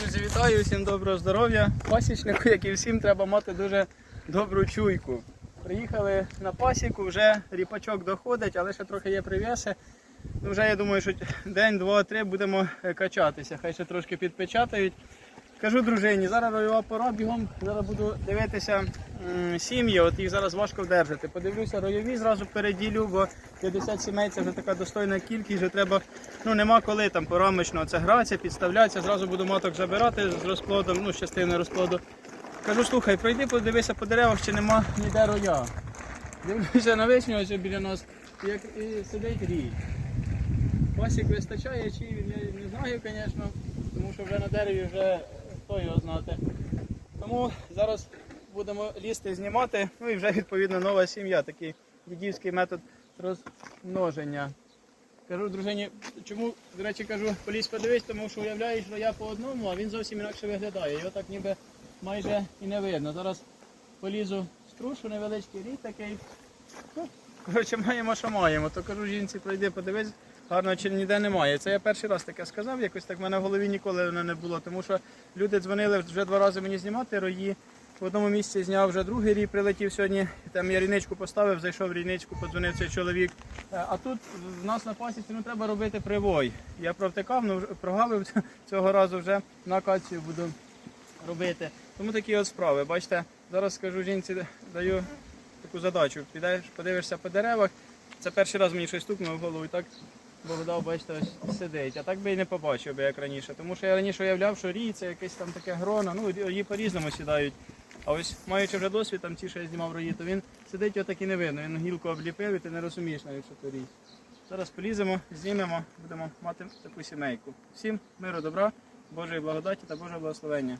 Друзі, вітаю, всім доброго здоров'я. Пасічнику, як і всім, треба мати дуже добру чуйку. Приїхали на пасіку, вже ріпачок доходить, але ще трохи є прив'яси. Ну, вже я думаю, що день, два, три будемо е, качатися. Хай ще трошки підпечатають. Кажу дружині, зараз ройова пора бігом, зараз буду дивитися сім'ї, от їх зараз важко вдержати. Подивлюся ройові, зразу переділю, бо 50 сімей це вже така достойна кількість, вже треба, ну нема коли там порамочно це гратися, підставлятися, зразу буду маток забирати з розплодом, ну з частини розплоду. Кажу, слухай, пройди, подивися по деревах, чи нема ніде роя. Дивлюся на вишню, ось біля нас, як і сидить рій. Пасік вистачає, чи він я не знаю, звісно, тому що вже на дереві вже хто його знати. Тому зараз будемо лізти знімати, ну і вже відповідно нова сім'я, такий дідівський метод розмноження. Кажу дружині, чому, до речі, кажу, полізь подивись, тому що уявляєш, що я по одному, а він зовсім інакше виглядає. Його так ніби майже і не видно. Зараз полізу струшу, невеличкий рій такий. Ну, коротше, маємо, що маємо. То кажу жінці, пройди, подивись, гарно чи ніде немає. Це я перший раз таке сказав, якось так в мене в голові ніколи не було, тому що люди дзвонили вже два рази мені знімати рої. В одному місці зняв вже другий рій, прилетів сьогодні. Там я рійничку поставив, зайшов в рійничку, подзвонив цей чоловік. Е, А тут в нас на пасіці ну, треба робити привой. Я провтикав, ну, прогавив цього разу вже на акацію буду робити. Тому такі от справи. Бачите, зараз скажу жінці, даю таку задачу. Підеш, подивишся по деревах. Це перший раз мені щось стукнуло в голову і так Богдав, бачите, ось сидить. А так би і не побачив би, як раніше. Тому що я раніше уявляв, що рій це якесь там таке гроно. Ну, її по-різному сідають. А ось маючи вже досвід, там ті, що я знімав рої, то він сидить його так і не видно. Він гілку обліпив і ти не розумієш навіть, що то рій. Зараз поліземо, знімемо, будемо мати таку сімейку. Всім миру, добра, Божої благодаті та Божого благословення.